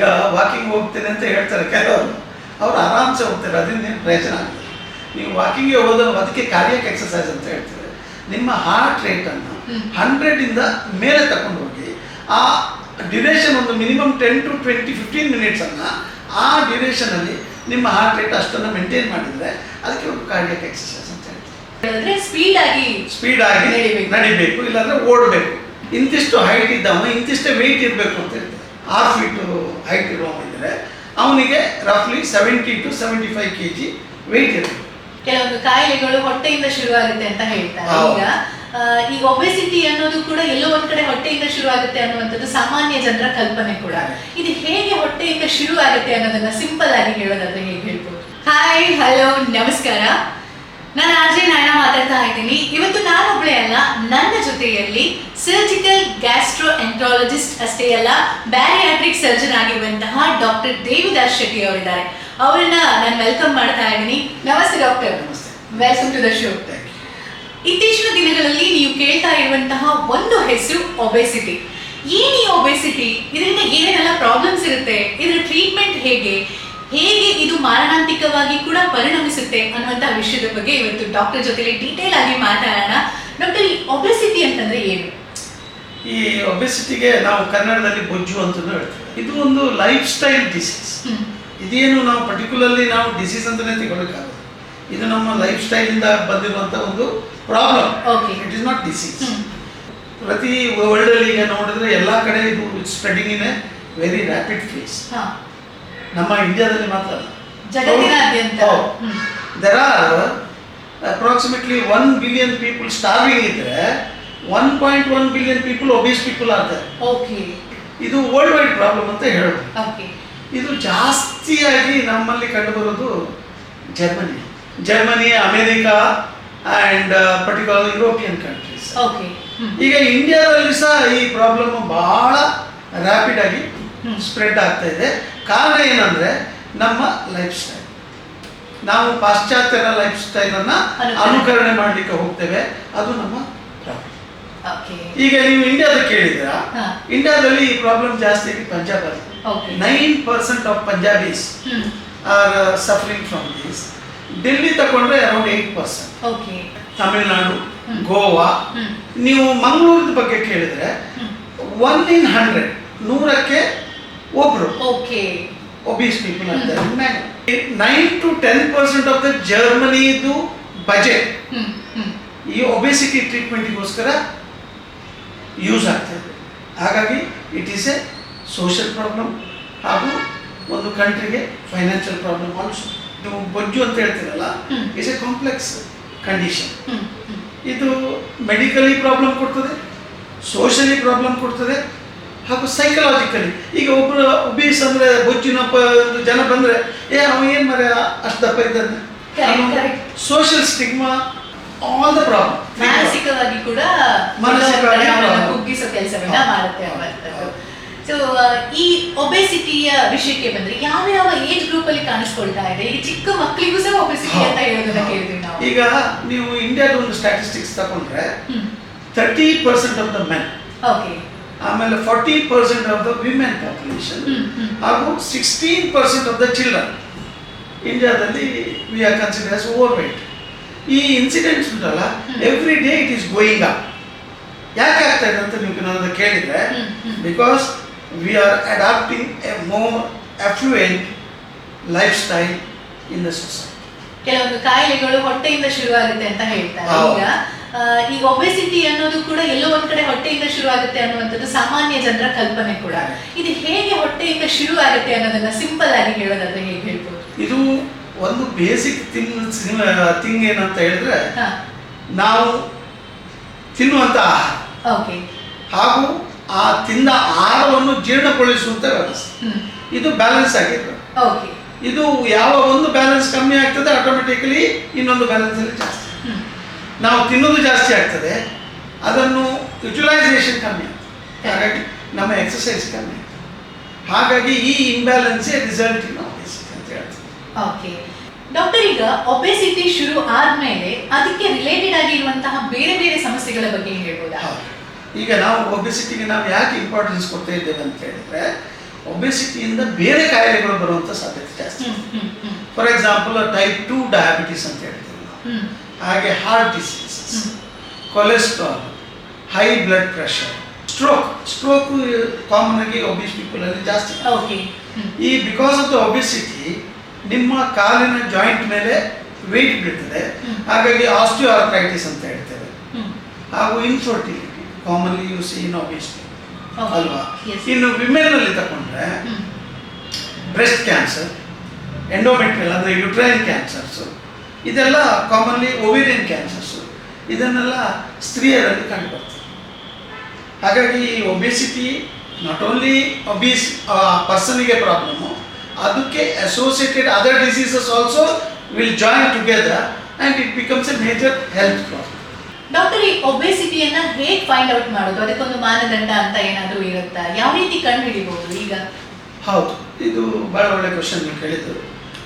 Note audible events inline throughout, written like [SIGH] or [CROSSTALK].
ಈಗ ವಾಕಿಂಗ್ ಹೋಗ್ತೇನೆ ಅಂತ ಹೇಳ್ತಾರೆ ಕೆಲವರು. ಅವ್ರು ಆರಾಮ್ಸೆ ಹೋಗ್ತಾರೆ ಅದರಿಂದ ಏನು ಪ್ರಯೋಜನ ಆಗ್ತದೆ. ನೀವು ವಾಕಿಂಗ್ಗೆ ಹೋಗೋದನ್ನು ಅದಕ್ಕೆ ಕಾರ್ಯಕ್ಕೆ ಎಕ್ಸಸೈಸ್ ಅಂತ ಹೇಳ್ತಾರೆ. ನಿಮ್ಮ ಹಾರ್ಟ್ ರೇಟನ್ನು. ಹಂಡ್ರೆಡಿಂದ ಮೇಲೆ ತಗೊಂಡು ಹೋಗಿ ಆ ಡ್ಯೂರೇಷನ್ ಒಂದು minimum ten to twenty fifteen ಮಿನಿಟ್ಸನ್ನು ಆ ಡ್ಯೂರೇಷನಲ್ಲಿ ನಿಮ್ಮ ಹಾರ್ಟ್ ರೇಟ್ ಅಷ್ಟನ್ನು ಮೇಂಟೈನ್ ಮಾಡಿದರೆ ಅದಕ್ಕೆ ಒಂದು ಕಾರ್ಡಿಯಕ್ ಎಕ್ಸಸೈಸ್ ಅಂತ ಹೇಳ್ತಾರೆ. ಅಂದ್ರೆ ಸ್ಪೀಡ್ ಆಗಿ ಸ್ಪೀಡ್ ಆಗಿ ನಡಿಬೇಕು. ಇಲ್ಲಾಂದರೆ ಇಲ್ಲಾಂದ್ರೆ ಓಡಬೇಕು. ಇಂತಿಷ್ಟು ಹೈಟ್ ಇದ್ದವನು ಇಂತಿಷ್ಟು ವೆಯ್ಟ್ ಇರಬೇಕು ಅಂತ ಹೇಳ್ತಾರೆ. ಆರು ಫೀಟು ಹೈಟ್ ಇದ್ದರೆ ಅವನಿಗೆ ರಫ್ಲಿ seventy to seventy five K G weight ಇರುತ್ತೆ. ಕೆಲವೊಂದು ಕಾಯಿಲೆಗಳು ಹೊಟ್ಟೆಯಿಂದ ಶುರುವಾಗುತ್ತೆ ಅಂತ ಹೇಳ್ತಾರೆ. ಈಗ ಆ, ಈ ಒಬೆಸಿಟಿ ಅನ್ನೋದು ಕೂಡ ಎಲ್ಲೋ ಒಂದ್ ಕಡೆ ಹೊಟ್ಟೆಯಿಂದ ಶುರು ಆಗುತ್ತೆ ಅನ್ನುವಂಥದ್ದು ಸಾಮಾನ್ಯ ಜನರ ಕಲ್ಪನೆ ಕೂಡ. ಇದು ಹೇಗೆ ಹೊಟ್ಟೆಯಿಂದ ಶುರು ಆಗುತ್ತೆ ಅನ್ನೋದನ್ನ ಸಿಂಪಲ್ ಆಗಿ ಹೇಳೋದಾದ್ರೆ ಹೇಗೆ ಹೇಳ್ಬೋದು. ಹಾಯ್ ಹಲೋ ನಮಸ್ಕಾರ. ನಾನು ಆರ್ಜೆ ನಾಯಣ ಮಾತಾಡ್ತಾ ಇದ್ದೀನಿ. ಇವತ್ತು ನಾನೊಬ್ಳೆ ಅಲ್ಲ ನನ್ನ ಜೊತೆಯಲ್ಲಿ ಸರ್ಜಿಕಲ್ ಗ್ಯಾಸ್ಟ್ರೋ ಎಂಟ್ರಾಲಜಿಸ್ಟ್ ಅಷ್ಟೇ ಅಲ್ಲ ಬ್ಯಾರಿಯಾಟ್ರಿಕ್ ಸರ್ಜನ್ ಆಗಿರುವಂತಹ ಡಾಕ್ಟರ್ ದೇವಿದಾಸ್ ಶೆಟ್ಟಿ ಅವರಿದ್ದಾರೆ. ಅವರನ್ನ ನಾನು ವೆಲ್ಕಮ್ ಮಾಡ್ತಾ ಇದ್ದೀನಿ. ನಮಸ್ತೆ ಡಾಕ್ಟರ್ ನಮಸ್ತೆ. ವೆಲ್ಕಮ್ ಟು ದ ಶೋ ಇತ್ತೀಚಿನ ದಿನಗಳಲ್ಲಿ ನೀವು ಕೇಳ್ತಾ ಇರುವಂತಹ ಒಂದು ಹೆಸರು ಒಬೆಸಿಟಿ ಏನ್ ಈ ಒಬೆಸಿಟಿ ಇದರಿಂದ ಏನೆಲ್ಲ ಪ್ರಾಬ್ಲಮ್ಸ್ ಇರುತ್ತೆ? ಇದರ ಟ್ರೀಟ್ಮೆಂಟ್ ಹೇಗೆ? ಹೇಗೆ ಇದು ಮಾರಣಾಂತಿಕವಾಗಿ ಕೂಡ ಪರಿಣಮಿಸುತ್ತೆ ಅನ್ನುವಂತಹ ವಿಷಯದ ಬಗ್ಗೆ ಇವತ್ತು ಡಾಕ್ಟರ್ ಜೊತೆಲಿ ಡೀಟೇಲ್ ಆಗಿ ಮಾತಾಡೋಣ. ಡಾಕ್ಟರ್ ಈ ಒಬೆಸಿಟಿ ಅಂತಂದ್ರೆ ಏನು? ಈ ಒಬೆಸಿಟಿಗೆ ನಾವು ಕನ್ನಡದಲ್ಲಿ ಬೊಜ್ಜು ಅಂತ ಹೇಳ್ತೀವಿ. ಇದು ಒಂದು ಲೈಫ್ ಸ್ಟೈಲ್ ಡಿಸೀಸ್. ಇದೇನು ನಾವು ಪರ್ಟಿಕ್ಯುಲರ್ಲಿ ನಾವು ಡಿಸೀಸ್ ಅಂತಲೇ ತಗೊಳ್ಳೋಕ್ಕಾಗಲ್ಲ ಇದು ನಮ್ಮ ಲೈಫ್ ಸ್ಟೈಲಿಂದ ಬಂದಿರುವಂಥ ಒಂದು problem. It is not disease ಪ್ರತಿ ವರ್ಲ್ಡಲ್ಲಿ ಈಗ ನೋಡಿದ್ರೆ ಎಲ್ಲ ಕಡೆ ಇದು spreading in a very rapid phase ಹಾ. ನಮ್ಮ ಇಂಡಿಯಾದಲ್ಲಿ ಮಾತ್ರ ಜಗತ್ತಿನಾದ್ಯಂತ. There are approximately one billion people starving ಇದ್ರೆ one point one billion people obese people ಆಗ್ತಾರೆ. ಓಕೆ ಇದು ವರ್ಲ್ಡ್ ವೈಡ್ ಪ್ರಾಬ್ಲಮ್ ಅಂತ ಹೇಳೋದು ಓಕೆ ಇದು ಜಾಸ್ತಿಯಾಗಿ ನಮ್ಮಲ್ಲಿ ಕಂಡುಬರೋದು Germany Germany America and particular European countries okay ಈಗ ಇಂಡಿಯಾದಲ್ಲಿ ಸಹ ಈ ಪ್ರಾಬ್ಲಮ್ ಬಹಳ ರ್ಯಾಪಿಡ್ ಆಗಿ ಸ್ಪ್ರೆಡ್ ಆಗ್ತಾ ಇದೆ. ಕಾರಣ ಏನಂದ್ರೆ ನಮ್ಮ ಲೈಫ್ ಸ್ಟೈಲ್ ನಾವು ಪಾಶ್ಚಾತ್ಯರ ಲೈಫ್ ಸ್ಟೈಲನ್ನು ಅನುಕರಣೆ. ಅನುಕರಣೆ ಮಾಡಲಿಕ್ಕೆ ಹೋಗ್ತೇವೆ. ಅದು ನಮ್ಮ ಪ್ರಾಬ್ಲಮ್ ಓಕೆ ಈಗ ನೀವು ಇಂಡಿಯಾದ ಕೇಳಿದ್ರ ಇಂಡಿಯಾದಲ್ಲಿ ಈ ಪ್ರಾಬ್ಲಮ್ ಜಾಸ್ತಿ ಪಂಜಾಬ್ ಅಲ್ಲಿ. Okay nine percent of Punjabis are suffering from this Delhi ತಗೊಂಡ್ರೆ around eight percent okay Tamil Nadu Goa ನೀವು ಮಂಗಳೂರದ ಬಗ್ಗೆ ಕೇಳಿದ್ರೆ ಒನ್ ಇನ್ ಹಂಡ್ರೆಡ್ ನೂರಕ್ಕೆ ಒಬ್ರು. ಓಕೆ ಒಬೀಸ್ ಪೀಪಲ್ ಅಂತಾರೆ. Nine to ten percent of the ಜರ್ಮನಿದು budget ಈ ಒಬೆಸಿಟಿ ಟ್ರೀಟ್ಮೆಂಟಿಗೋಸ್ಕರ ಯೂಸ್ ಆಗ್ತದೆ ಹಾಗಾಗಿ it is a social problem ಹಾಗೂ ಒಂದು ಕಂಟ್ರಿಗೆ ಫೈನಾನ್ಷಿಯಲ್ ಪ್ರಾಬ್ಲಮ್ ಆಲ್ಸೋ ಇದು ಬೊಜ್ಜು ಅಂತ ಹೇಳ್ತೀರಲ್ಲ is it's a complex condition ಇದು ಮೆಡಿಕಲಿ ಪ್ರಾಬ್ಲಮ್ ಕೊಡ್ತದೆ ಸೋಷಲಿ ಪ್ರಾಬ್ಲಮ್ ಕೊಡ್ತದೆ ಹಾಗೂ ಸೈಕಲಾಜಿಕಲಿ ಈಗ ಒಬ್ಬರು ಒಬೀಸ್ ಅಂದರೆ ಬೊಜ್ಜಿನ ಪ ಜನ ಬಂದರೆ ಏ ಅವ ಏನು ಮರ ಅಷ್ಟು ದಪ್ಪ ಇದ್ದಾನೆ. Correct. Social stigma all the problem ಮಾನಸಿಕವಾಗಿ ಕೂಡ. ಕುಗ್ಗಿಸೋ ಕೆಲಸವನ್ನ. ಮಾಡುತ್ತೆ ಸೊ ಈ ಒಬೆಸಿಟಿಯ ವಿಷಯಕ್ಕೆ ಬಂದ್ರೆ ಯಾವ ಯಾವ ಏಜ್ ಗ್ರೂಪ್ ಅಲ್ಲಿ ಕಾಣಿಸ್ಕೊಳ್ತಾ ಇದೆ? ಈ ಚಿಕ್ಕ ಮಕ್ಕಳಿಗೂ ಸಹ ಒಬೆಸಿಟಿ ಅಂತ ಹೇಳೋದನ್ನ ಕೇಳಿದ್ವಿ ನಾವು. ಈಗ ನೀವು ಇಂಡಿಯಾದ ಒಂದು ಸ್ಟ್ಯಾಟಿಸ್ಟಿಕ್ಸ್ ತಗೊಂಡ್ರೆ thirty percent of the men okay ಆಮೇಲೆ forty percent of the women population ಹಾಗೂ sixteen percent of the children ಇಂಡಿಯಾದಲ್ಲಿ we are consider as overweight ಈ ಇನ್ಸಿಡೆಂಟ್ಸ್ ಉಂಟಲ್ಲ. Every day it is going up ಯಾಕೆ ಆಗ್ತಾ ಇದೆ ಅಂತ ನೀವು ನನ್ನ ಕೇಳಿದರೆ. Because we are adapting a more affluent lifestyle in the society ಕೆಲವೊಂದು ಕಾಯಿಲೆಗಳು ಹೊಟ್ಟೆಯಿಂದ ಶುರುವಾಗುತ್ತೆ ಅಂತ ಹೇಳ್ತಾರೆ. ಈಗ ಒಬೆಸಿಟಿ ಅನ್ನೋದು ಕೂಡ ಎಲ್ಲೋ ಒಂದ್ ಕಡೆ ಹೊಟ್ಟೆಯಿಂದ ಶುರು ಆಗುತ್ತೆ ಅನ್ನುವಂಥದ್ದು ಸಾಮಾನ್ಯ ಜನರ ಕಲ್ಪನೆ ಕೂಡ. ಇದು ಹೇಗೆ ಹೊಟ್ಟೆಯಿಂದ ಶುರು ಆಗುತ್ತೆ ಅನ್ನೋದನ್ನ ಸಿಂಪಲ್ ಆಗಿ ಹೇಳೋದಾದ್ರೆ ಹೇಗೆ ಹೇಳ್ಬೋದು? ಇದು ಒಂದು ಬೇಸಿಕ್ ತಿನ್ ತಿಂಗ್ ಏನಂತ ಹೇಳಿದ್ರೆ ನಾವು ತಿನ್ನುವಂತ ಆಹಾರ. ಓಕೆ. ಹಾಗೂ ಆ ತಿಂದ ಆಹಾರವನ್ನು ಜೀರ್ಣಗೊಳಿಸುವಂತ ವ್ಯವಸ್ಥೆ. ಇದು ಬ್ಯಾಲೆನ್ಸ್ ಆಗಿರ್ಬೇಕು ಓಕೆ. ಇದು ಯಾವ ಒಂದು ಬ್ಯಾಲೆನ್ಸ್ ಕಮ್ಮಿ ಆಗ್ತದೆ ಆಟೋಮೆಟಿಕಲಿ ಇನ್ನೊಂದು ಬ್ಯಾಲೆನ್ಸಲ್ಲಿ ಜಾಸ್ತಿ. ಹ್ಮ್ ನಾವು ತಿನ್ನೋದು ಜಾಸ್ತಿ ಆಗ್ತದೆ ಅದನ್ನು ಯುಟಿಲೈಸೇಷನ್ ಕಮ್ಮಿ ಆಗ್ತದೆ. ಹಾಗಾಗಿ ನಮ್ಮ ಎಕ್ಸಸೈಸ್ ಕಮ್ಮಿ ಆಗ್ತದೆ. ಹಾಗಾಗಿ ಈ ಇಂಬ್ಯಾಲೆನ್ಸೇ ರಿಸಲ್ಟ್ ಇನ್ ಒಬೆಸಿಟಿ ಅಂತ ಹೇಳ್ತೀವಿ ಓಕೆ ಡಾಕ್ಟರ್ ಈಗ ಒಬೆಸಿಟಿ ಶುರು ಆದಮೇಲೆ ಅದಕ್ಕೆ ರಿಲೇಟೆಡ್ ಆಗಿರುವಂತಹ ಬೇರೆ ಬೇರೆ ಸಮಸ್ಯೆಗಳ ಬಗ್ಗೆ ಹೇಳ್ಬೋದಾ. ಈಗ ನಾವು ಒಬೆಸಿಟಿಗೆ ನಾವು ಯಾಕೆ ಇಂಪಾರ್ಟೆನ್ಸ್ ಕೊಡ್ತಾ ಇದ್ದೇವೆ ಅಂತ ಹೇಳಿದ್ರೆ ಒಬೆಸಿಟಿಯಿಂದ ಬೇರೆ ಕಾಯಿಲೆಗಳು ಬರುವಂಥ ಸಾಧ್ಯತೆ ಜಾಸ್ತಿ. For example type two diabetes ಅಂತ ಹೇಳ್ತೀವಿ ನಾವು ಹಾಗೆ heart diseases. Cholesterol high blood pressure stroke stroke common ಆಗಿ ಒಬಿಸ್ ಪೀಪಲ್ ಅಲ್ಲಿ ಜಾಸ್ತಿ ಈ ಬಿಕಾಸ್ ಆಫ್ ದ ಒಬಿಸಿಟಿ ನಿಮ್ಮ ಕಾಲಿನ ಜಾಯಿಂಟ್ ಮೇಲೆ ವೆಯ್ಟ್ ಬೀಳ್ತದೆ. ಹಾಗಾಗಿ ಆಸ್ಟಿಯೋಆರ್ಥ್ರೈಟಿಸ್ ಅಂತ ಹೇಳ್ತೇವೆ ಹಾಗೂ infertility commonly you see in obese. ಅಲ್ವಾ. ಇನ್ನು ವಿಮೆನಲ್ಲಿ ತಗೊಂಡ್ರೆ ಬ್ರೆಸ್ಟ್ ಕ್ಯಾನ್ಸರ್ ಎಂಡೋಮೆಟ್ರಿಯಲ್ ಅಂದರೆ ಯುಟ್ರೈನ್ ಕ್ಯಾನ್ಸರ್ಸು ಇದೆಲ್ಲ ಕಾಮನ್ಲಿ ಒವೇರಿಯನ್ ಕ್ಯಾನ್ಸರ್ಸ್ ಇದನ್ನೆಲ್ಲ ಸ್ತ್ರೀಯರಲ್ಲಿ ಕಂಡುಬರ್ತದೆ. ಹಾಗಾಗಿ ಒಬೆಸಿಟಿ ನಾಟ್ ಓನ್ಲಿ ಒಬೀಸ್ ಪರ್ಸನಿಗೆ ಪ್ರಾಬ್ಲಮ್ಮು ಅದಕ್ಕೆ associated other diseases also will join together and it becomes a major health problem doctor ಈ ಒಬೆಸಿಟಿಯನ್ನ ಹೇಗೆ ಫೈಂಡ್ ಔಟ್ ಮಾಡೋದು? ಅದಕ್ಕೊಂದು ಮಾನದಂಡ ಅಂತ ಏನಾದರೂ ಇರುತ್ತಾ? ಯಾವ ರೀತಿ ಕಂಡು ಹಿಡಿಬಹುದು ಈಗ? ಹೌದು ಇದು ಭಾಳ ಒಳ್ಳೆ ಕ್ವಶನ್ ನೀವು ಕೇಳಿದ್ದು.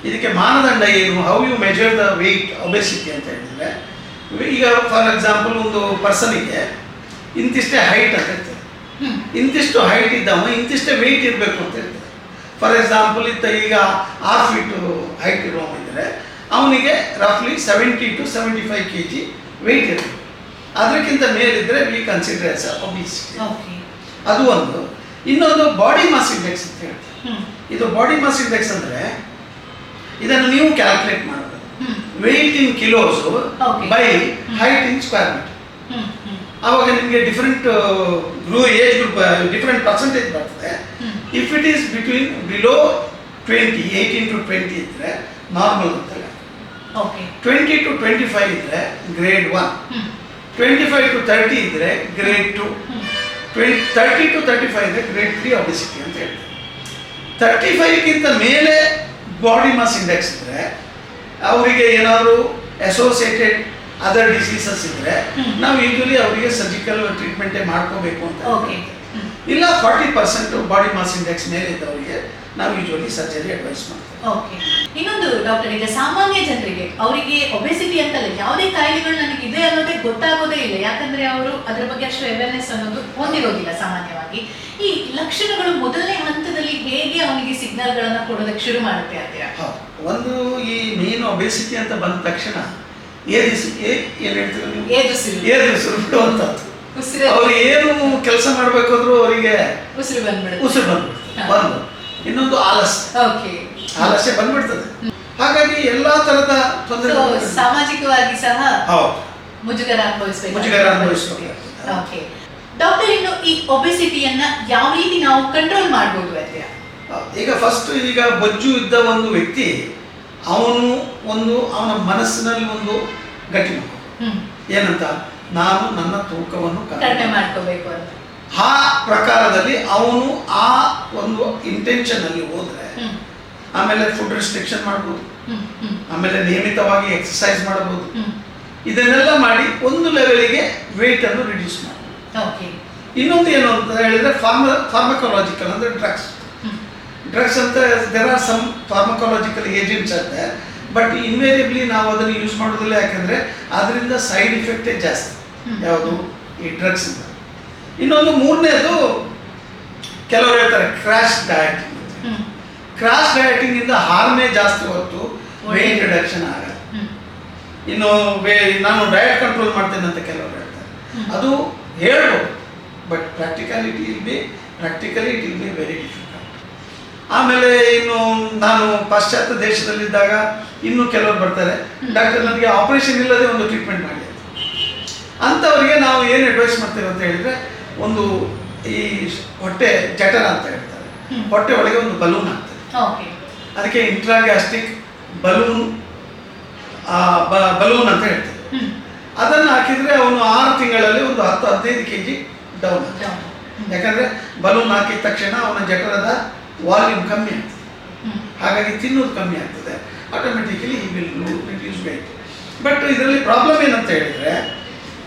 ಇದಕ್ಕೆ ಮಾನದಂಡ ಏನು? How you measure the weight obesity ಅಂತ ಹೇಳಿದ್ರೆ ಈಗ ಫಾರ್ ಎಕ್ಸಾಂಪಲ್ ಒಂದು ಪರ್ಸನಿಗೆ ಇಂತಿಷ್ಟೇ ಹೈಟ್ ಅಂತ ಇರ್ತದೆ. ಇಂತಿಷ್ಟು ಹೈಟ್ ಇದ್ದವ ಇಂತಿಷ್ಟೇ ವೆಯ್ಟ್ ಇರಬೇಕು ಅಂತ ಇರ್ತದೆ. ಫಾರ್ ಎಕ್ಸಾಂಪಲ್ ಇತ್ತ ಈಗ ಆರು ಫೀಟು ಹೈಟ್ ಇರೋ ಇದ್ದರೆ ಅವನಿಗೆ ರಫ್ಲಿ seventy to seventy five K G weight ಇರಬೇಕು ಅದಕ್ಕಿಂತ ಮೇಲಿದ್ದರೆ ವಿ ಕನ್ಸಿಡರ್ ಎಸ್ ಒಬಿಸಿಟಿ ಅದು ಒಂದು. ಇನ್ನೊಂದು ಬಾಡಿ ಮಾಸ್ ಇಂಡೆಕ್ಸ್ ಅಂತ ಹೇಳ್ತಾರೆ. ಇದು ಬಾಡಿ ಮಾಸ್ ಇಂಡೆಕ್ಸ್ ಅಂದರೆ ಇದನ್ನು ನೀವು ಕ್ಯಾಲ್ಕುಲೇಟ್ ಮಾಡಬೇಕು. Weight in kilos. By height in square metre ಆವಾಗ ನಿಮಗೆ different group age group different percentage ಬರ್ತದೆ. If it is between below twenty eighteen to twenty ಇದ್ದರೆ ನಾರ್ಮಲ್ ಅಂತ okay twenty to twenty five ಇದ್ದರೆ grade one twenty five to thirty ಇದ್ದರೆ grade two twenty thirty to thirty five ಇದ್ರೆ grade three obesity ಅಂತ ಹೇಳ್ತಾರೆ. Thirty ಫೈವ್ಗಿಂತ ಮೇಲೆ body mass index ಇದ್ದರೆ ಅವರಿಗೆ ಏನಾದರೂ ಅಸೋಸಿಯೇಟೆಡ್ ಅದರ್ ಡಿಸೀಸಸ್ ಇದ್ದರೆ ನಾವು ಯೂಶಲಿ ಅವರಿಗೆ ಸರ್ಜಿಕಲ್ ಟ್ರೀಟ್ಮೆಂಟೇ ಮಾಡ್ಕೋಬೇಕು ಅಂತ ಓಕೆ ಇಲ್ಲ forty percent body mass index ಮೇಲೆ ಇದ್ದವರಿಗೆ ನಾವು ಯೂಶಲಿ ಸರ್ಜರಿ ಅಡ್ವೈಸ್ ಮಾಡ್ತೀವಿ. ಓಕೆ ಇನ್ನೊಂದು ಡಾಕ್ಟರ್ ಈಗ ಸಾಮಾನ್ಯ ಜನರಿಗೆ ಅವರಿಗೆ ಒಬೆಸಿಟಿ ಅಂತಲ್ಲ ಯಾವುದೇ ಕಾಯಿಲೆಗಳು ನನಗೆ ಇದೆ ಅನ್ನೋದೇ ಗೊತ್ತಾಗೋದೇ ಇಲ್ಲ. ಯಾಕಂದ್ರೆ ಅವರು ಅದ್ರ ಬಗ್ಗೆ ಅಷ್ಟು ಅವೇರ್ನೆಸ್ ಅನ್ನೋದು ಹೊಂದಿರೋದಿಲ್ಲ ಈ ಲಕ್ಷಣಗಳು ಮೊದಲನೇ ಹಂತದಲ್ಲಿ ಹೇಗೆ ಅವನಿಗೆ ಸಿಗ್ನಲ್ಗಳನ್ನ ಕೊಡೋದಕ್ಕೆ ಶುರು ಮಾಡುತ್ತೆ ಅಂತೀರಾ ಒಂದು ಈ ಮೇನ್ ಒಬೆಸಿಟಿ ಅಂತ ಬಂದ ತಕ್ಷಣ ಏರಿಸಿ ಏನು ನೀವು? ಬಿಡುವಂಥದ್ದು ಅವ್ರು ಏನು ಕೆಲಸ ಮಾಡ್ಬೇಕಾದ್ರು ಅವರಿಗೆ ಉಸಿರು ಬಂದ್ಬಿಡುತ್ತೆ. ಉಸಿರು. ಒಂದು ಇನ್ನೊಂದು ಆಲಸ್ಯ. ಓಕೆ. ಆಲಸ್ಯ ಬಂದ್ಬಿಡ್ತದೆ. ಹಾಗಾಗಿ ಎಲ್ಲಾ ತರದ ತೊಂದರೆ ಸಾಮಾಜಿಕವಾಗಿ ಸಹ ಮುಜುಗರ ಅನುಭವಿಸಬೇಕು ಮುಜುಗರ ಅನುಭವಿಸ್ಬೇಕು. ಓಕೆ. ಡಾಕ್ಟರ್ ಇನ್ನು ಈ ಒಬೆಸಿಟಿಯನ್ನ ಯಾವ ರೀತಿ ನಾವು ಕಂಟ್ರೋಲ್ ಮಾಡಬಹುದು ಅಂತೀರಾ? ಈಗ ಫಸ್ಟ್ ಈಗ ಬಜ್ಜು ಇದ್ದ ಒಂದು ವ್ಯಕ್ತಿ ಅವನು ಒಂದು ಅವನ ಮನಸ್ಸಿನಲ್ಲಿ ಒಂದು ಗಟ್ಟಿ ಮಾಡ್ಕೊ ಏನಂತ? ನಾನು ನನ್ನ ತೂಕವನ್ನು ಕಡಿಮೆ ಮಾಡ್ಕೋಬೇಕು ಅಂತ. ಆ ಪ್ರಕಾರದಲ್ಲಿ ಅವನು ಆ ಒಂದು ಇಂಟೆನ್ಷನ್ ಅಲ್ಲಿ ಹೋದ್ರೆ ಆಮೇಲೆ ಫುಡ್ ರಿಸ್ಟ್ರಿಕ್ಷನ್ ಮಾಡ್ಬೋದು. ಹ್ಮ್ ಆಮೇಲೆ ನಿಯಮಿತವಾಗಿ ಎಕ್ಸಸೈಸ್ ಮಾಡಬಹುದು ಇದನ್ನೆಲ್ಲ ಮಾಡಿ ಒಂದು ಲೆವೆಲ್ಗೆ ವೆಯ್ಟ್ ಅನ್ನು ರಿಡ್ಯೂಸ್ ಮಾಡಬಹುದು ಓಕೆ ಇನ್ನೊಂದು ಏನು ಅಂತ ಹೇಳಿದ್ರೆ ಫಾರ್ಮ ಫಾರ್ಮಕೊಲಾಜಿಕಲ್ ಅಂದರೆ ಡ್ರಗ್ಸ್ ಡ್ರಗ್ಸ್ ಅಂತ there are some pharmacological agents ಅಂತ ಬಟ್ ಇನ್ವೇರಿಯಬ್ಲಿ ನಾವು ಅದನ್ನು ಯೂಸ್ ಮಾಡೋದಿಲ್ಲ ಯಾಕಂದ್ರೆ ಅದರಿಂದ ಸೈಡ್ ಇಫೆಕ್ಟೇ ಜಾಸ್ತಿ. ಯಾವುದು? ಈ ಡ್ರಗ್ಸ್ ಇಂದ. ಇನ್ನೊಂದು ಮೂರನೇದು ಕೆಲವರು ಹೇಳ್ತಾರೆ ಕ್ರಾಶ್ ಡಯಟಿಂಗ್ ಕ್ರಾಶ್ ಡಯಟಿಂಗ್ ಇಂದ ಹಾರ್ಮೇ ಜಾಸ್ತಿ ಹೊತ್ತು ವೇಟ್. ರಿಡಕ್ಷನ್ ಆಗಲ್ಲ ಇನ್ನು ನಾನು ಡಯಟ್ ಕಂಟ್ರೋಲ್ ಮಾಡ್ತೇನೆ ಅಂತ ಕೆಲವರು ಹೇಳ್ತಾರೆ. ಅದು ಹೇಳ್ಬೋದು. But practicality will be practically it will be very difficult ಆಮೇಲೆ ಇನ್ನು ನಾನು ಪಾಶ್ಚಾತ್ಯ ದೇಶದಲ್ಲಿದ್ದಾಗ ಇನ್ನೂ ಕೆಲವರು ಬರ್ತಾರೆ. ಡಾಕ್ಟರ್ ನನಗೆ ಆಪರೇಷನ್ ಇಲ್ಲದೆ ಒಂದು ಟ್ರೀಟ್ಮೆಂಟ್ ಮಾಡಿ. ಅಂಥವ್ರಿಗೆ ನಾವು ಏನು ಅಡ್ವೈಸ್ ಮಾಡ್ತೇವೆ ಅಂತ ಹೇಳಿದ್ರೆ ಒಂದು ಈ ಹೊಟ್ಟೆ ಜಠರ ಅಂತ ಹೇಳ್ತಾರೆ. ಹೊಟ್ಟೆ ಒಳಗೆ ಒಂದು ಬಲೂನ್ ಆಗ್ತದೆ. ಅದಕ್ಕೆ ಇಂಟ್ರಾಗ್ಯಾಸ್ಟಿಕ್ ಬಲೂನ್ ಬಲೂನ್ ಅಂತ ಹೇಳ್ತೇವೆ ಹ್ಮ್. ಅದನ್ನು ಹಾಕಿದರೆ ಅವನು ಆರು ತಿಂಗಳಲ್ಲಿ ಒಂದು ಹತ್ತು ಹದಿನೈದು ಕೆ ಜಿ ಡೌನ್ ಯಾಕಂದರೆ ಬಲೂನ್ ಹಾಕಿದ ತಕ್ಷಣ ಅವನ ಜಠರದ ವಾಲ್ಯೂಮ್ ಕಮ್ಮಿ ಆಗ್ತದೆ. ಹಾಗಾಗಿ ತಿನ್ನೋದು ಕಮ್ಮಿ ಆಗ್ತದೆ. ಆಟೋಮೆಟಿಕಲಿ ಈ ವಿಲ್ ರಿಡ್ಯೂಸ್ ವೆಯ್ಟ್ ಬಟ್ ಇದರಲ್ಲಿ ಪ್ರಾಬ್ಲಮ್ ಏನಂತ ಹೇಳಿದ್ರೆ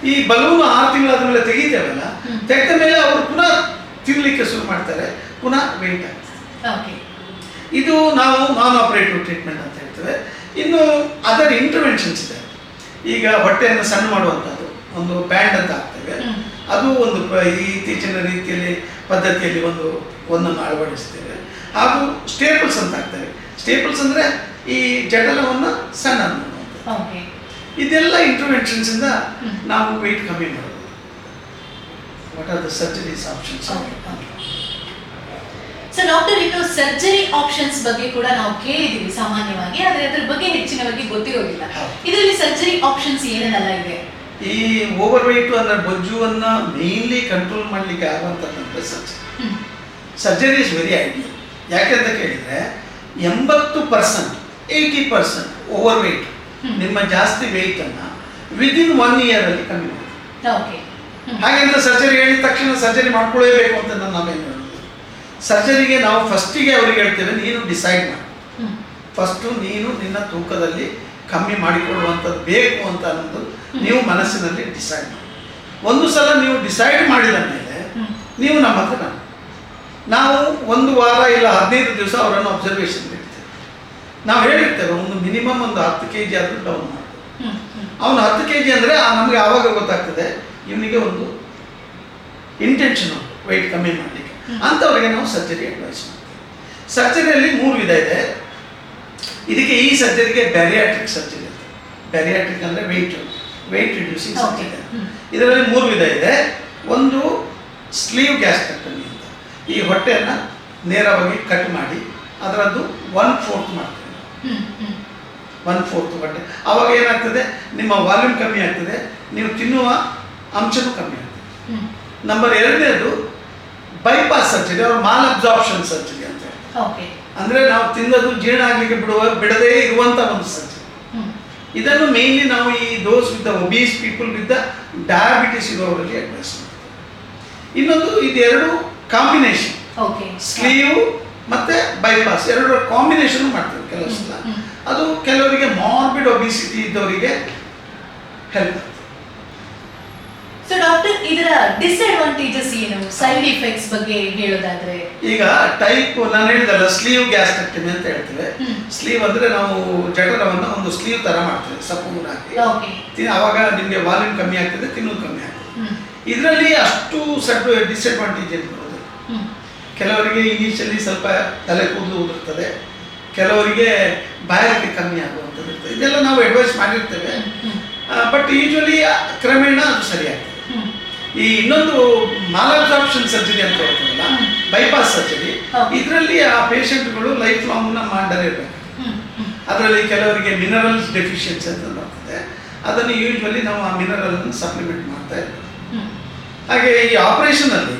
ಈ ಬಲೂನ್ ಆರು ತಿಂಗಳಾದ್ಮೇಲೆ ತೆಗಿತೇವಲ್ಲ ಹ್ಮ್. ತೆಗೆದ ಮೇಲೆ ಅವರು ಪುನಃ ತಿನ್ನಲಿಕ್ಕೆ ಶುರು ಮಾಡ್ತಾರೆ ಪುನಃ ವೆಯ್ಟ್ ಆಗ್ತದೆ. ಇದು ನಾವು ನಾನ್ ಆಪರೇಟಿವ್ ಟ್ರೀಟ್ಮೆಂಟ್ ಅಂತ ಹೇಳ್ತೇವೆ. ಇನ್ನು ಅದರ್ ಇಂಟರ್ವೆನ್ಷನ್ಸ್ ಇದೆ. ಈಗ ಹೊಟ್ಟೆಯನ್ನು ಸಣ್ಣ ಮಾಡುವಂಥದ್ದು ಒಂದು ಪ್ಯಾಂಟ್ ಅಂತ ಹಾಕ್ತೇವೆ. ಅದು ಒಂದು ಇತ್ತೀಚಿನ ರೀತಿಯಲ್ಲಿ ಪದ್ಧತಿಯಲ್ಲಿ ಒಂದು ಒಂದನ್ನು ಅಳವಡಿಸ್ತೇವೆ. ಹಾಗೂ ಸ್ಟೇಪಲ್ಸ್ ಅಂತ ಹಾಕ್ತೇವೆ. ಸ್ಟೇಪಲ್ಸ್ ಅಂದರೆ ಈ ಜಟಲವನ್ನು ಸಣ್ಣ ಮಾಡುವಂಥದ್ದು ಓಕೆ ಇದೆಲ್ಲ ಇಂಟರ್ವೆನ್ಷನ್ಸಿಂದ ಇಂದ ನಾವು ವೆಯ್ಟ್ ಕಮ್ಮಿ ಮಾಡೋದು what are the surgeries options so doctor ಇನ್ನು ಸರ್ಜರಿ ಆಪ್ಷನ್ಸ್ ಬಗ್ಗೆ ಕೂಡ ನಾವು ಕೇಳಿದೀವಿ ಸಾಮಾನ್ಯವಾಗಿ ಆದ್ರೆ ಅದ್ರ ಬಗ್ಗೆ ಹೆಚ್ಚಿನವರಿಗೆ ಗೊತ್ತಿರೋದಿಲ್ಲ. ಇದರಲ್ಲಿ ಸರ್ಜರಿ ಆಪ್ಷನ್ಸ್ ಏನೇನೆಲ್ಲ ಇದೆ? ಈ ಓವರ್ ವೆಯ್ಟ್ ಅಂದ್ರೆ ಬೊಜ್ಜುವನ್ನ ಮೇನ್ಲಿ ಕಂಟ್ರೋಲ್ ಮಾಡ್ಲಿಕ್ಕೆ ಆಗುವಂಥದ್ದು surgery surgery is very ideal ಯಾಕೆಂತ ಕೇಳಿದ್ರೆ ಎಂಬತ್ತು percent eighty percent over weight ನಿಮ್ಮ ಜಾಸ್ತಿ ವೆಯ್ಟನ್ನು ವಿದಿನ್ ಒನ್ ಇಯರಲ್ಲಿ ಕಮ್ಮಿ ಮಾಡಿ. ಹಾಗೆಂತ ಸರ್ಜರಿ ಹೇಳಿದ ತಕ್ಷಣ ಸರ್ಜರಿ ಮಾಡ್ಕೊಳ್ಳೇಬೇಕು ಅಂತ ನಾನು ನಾವೇನು ಸರ್ಜರಿಗೆ ನಾವು ಫಸ್ಟಿಗೆ ಅವ್ರಿಗೆ ಹೇಳ್ತೇವೆ ನೀನು ಡಿಸೈಡ್ ಮಾಡಿ. ಫಸ್ಟು ನೀನು ನಿನ್ನ ತೂಕದಲ್ಲಿ ಕಮ್ಮಿ ಮಾಡಿಕೊಳ್ಳುವಂಥದ್ದು ಬೇಕು ಅಂತ ಅನ್ನೋದು ನೀವು ಮನಸ್ಸಿನಲ್ಲಿ ಡಿಸೈಡ್ ಮಾಡಿ. ಒಂದು ಸಲ ನೀವು ಡಿಸೈಡ್ ಮಾಡಿದ ಮೇಲೆ ನೀವು ನಮ್ಮ ಹತ್ರ ನಾವು ಒಂದು ವಾರ ಇಲ್ಲ ಹದಿನೈದು ದಿವಸ ಅವರನ್ನು ಅಬ್ಸರ್ವೇಷನ್ ಇಡ್ತೇವೆ. ನಾವು ಹೇಳಿರ್ತೇವೆ ಒಂದು ಮಿನಿಮಮ್ ಒಂದು ಹತ್ತು ಕೆ ಜಿ ಆದರೂ ಡೌನ್ ಮಾಡಿ. ಅವನು ಹತ್ತು ಕೆ ಜಿ ಅಂದರೆ ನಮಗೆ ಆವಾಗ ಗೊತ್ತಾಗ್ತದೆ ಇವನಿಗೆ ಒಂದು ಇಂಟೆನ್ಷನ್ ವೆಯ್ಟ್ ಕಮ್ಮಿ ಮಾಡಲಿಕ್ಕೆ. ಅಂಥವ್ರಿಗೆ ನಾವು ಸರ್ಜರಿ ಅಡ್ವೈಸ್ ಮಾಡ್ತೀವಿ. ಸರ್ಜರಿಯಲ್ಲಿ ಮೂರು ವಿಧ ಇದೆ. ಇದಕ್ಕೆ ಈ ಸರ್ಜರಿಗೆ ಬ್ಯಾರಿಯಾಟ್ರಿಕ್ ಸರ್ಜರಿ ಇದೆ ಬ್ಯಾರಿಯಾಟ್ರಿಕ್ ಅಂದರೆ ವೆಯ್ಟ್ ವೆಯ್ಟ್ ರಿಡ್ಯೂಸಿಂಗ್. ಸರ್ಜರಿ. ಇದರಲ್ಲಿ ಮೂರು ವಿಧ ಇದೆ. ಒಂದು ಸ್ಲೀವ್ ಗ್ಯಾಸ್ಟ್ರೆಕ್ಟಮಿ ಅಂತ. ಈ ಹೊಟ್ಟೆಯನ್ನು ನೇರವಾಗಿ ಕಟ್ ಮಾಡಿ ಅದರದ್ದು ಒನ್ ಫೋರ್ತ್ ಮಾಡ್ತೀವಿ. ಒನ್ ಫೋರ್ತ್ ಹೊಟ್ಟೆ. ಆವಾಗ ಏನಾಗ್ತದೆ? ನಿಮ್ಮ ವಾಲ್ಯೂಮ್ ಕಮ್ಮಿ ಆಗ್ತದೆ. ನೀವು ತಿನ್ನುವ ಅಂಶನೂ ಕಮ್ಮಿ ಆಗ್ತದೆ. ನಂಬರ್ ಎರಡನೇದು ಬೈಪಾಸ್ ಸರ್ಜರಿ ಅವ್ರ ಮಾಲ್ ಅಬ್ಸಾರ್ಪ್ಷನ್ ಸರ್ಜರಿ ಅಂತ. ಅಂದ್ರೆ ನಾವು ತಿನ್ನೋದು ಜೀರ್ಣ ಆಗ್ಲಿಕ್ಕೆ ಬಿಡುವ ಬಿಡದೇ ಇರುವಂತ ಒಂದು ಸರ್ಜರಿ. ಇದನ್ನು ಮೇನ್ಲಿ ನಾವು ಈ those with obese people with diabetes ಇರುವವರಲ್ಲಿ advise ಮಾಡ್ತೇವೆ. ಇನ್ನೊಂದು ಇದೆರಡು ಕಾಂಬಿನೇಷನ್ ಓಕೆ. ಸ್ಲೀವ್ ಮತ್ತೆ ಬೈಪಾಸ್ ಎರಡು ಕಾಂಬಿನೇಷನ್ ಮಾಡ್ತಾರೆ ಕೆಲವು ಸಲ ಅದು ಕೆಲವರಿಗೆ ಮಾರ್ಬಿಡ್ ಒಬಿಸಿಟಿ ಇದ್ದವರಿಗೆ ಹೆಲ್ಪ್ ಸೊ ಡಾಕ್ಟರ್ ಇದರ ಡಿಸ್ಅಡ್ವಾಂಟೇಜಸ್ ಏನು? ಸೈಡ್ ಇಫೆಕ್ಟ್ಸ್ ಬಗ್ಗೆ ಹೇಳೋದಾದ್ರೆ? ಈಗ ಟೈಪ್ ನಾನು ಹೇಳಿದಲ್ಲ ಸ್ಲೀವ್ ಗ್ಯಾಸ್ಟ್ರೆಕ್ಟಮಿ ಅಂತ ಹೇಳ್ತೇವೆ. ಸ್ಲೀವ್ ಅಂದ್ರೆ ನಾವು ಜಠರವನ್ನು ಒಂದು ಸ್ಲೀವ್ ತರ ಮಾಡ್ತೇವೆ ಸಪೂರ್ ಹಾಕಿ. ಆವಾಗ ನಿಮಗೆ ವಾಲ್ಯೂಮ್ ಕಮ್ಮಿ ಆಗ್ತದೆ ತಿನ್ನೋದು ಕಮ್ಮಿ ಆಗ್ತದೆ. ಇದರಲ್ಲಿ ಅಷ್ಟು ಸಡ್ ಡಿಸ್ಅಡ್ವಾಂಟೇಜ್ ಏನು ಬರೋದು ಕೆಲವರಿಗೆ ಇನಿಷಿಯಲಿ ಸ್ವಲ್ಪ ತಲೆ ಕೂದಲು ಉದುರ್ತದೆ. ಕೆಲವರಿಗೆ ಬಾಯಾರಿಕೆ ಕಮ್ಮಿ ಆಗುವಂಥದ್ದು ಇರ್ತದೆ. ಇದೆಲ್ಲ ನಾವು ಅಡ್ವೈಸ್ ಮಾಡಿರ್ತೇವೆ. ಬಟ್ ಯೂಶ್ವಲಿ ಕ್ರಮೇಣ ಅದು ಸರಿಯಾಗ್ತದೆ. ಈ ಇನ್ನೊಂದು ಮಾಲಬ್ಸಾರ್ಪ್ಷನ್ ಸರ್ಜರಿ ಅಂತ ಹೇಳ್ತೀವಲ್ಲ ಬೈಪಾಸ್ ಸರ್ಜರಿ ಇದರಲ್ಲಿ ಆ ಪೇಷಂಟ್ಗಳು ಲೈಫ್ ಲಾಂಗ್ ಮಾಡಲೇ ಇರಬೇಕು. ಅದರಲ್ಲಿ ಕೆಲವರಿಗೆ ಮಿನರಲ್ಸ್ ಡೆಫಿಷಿಯನ್ಸಿ ಅಂತ ಬರ್ತದೆ. ಅದನ್ನು ಯೂಶ್ವಲಿ ನಾವು ಆ ಮಿನರಲನ್ನು ಸಪ್ಲಿಮೆಂಟ್ ಮಾಡ್ತಾ ಇರ್ತೀವಿ ಹಾಗೆ ಈ ಆಪರೇಷನ್ ಅಲ್ಲಿ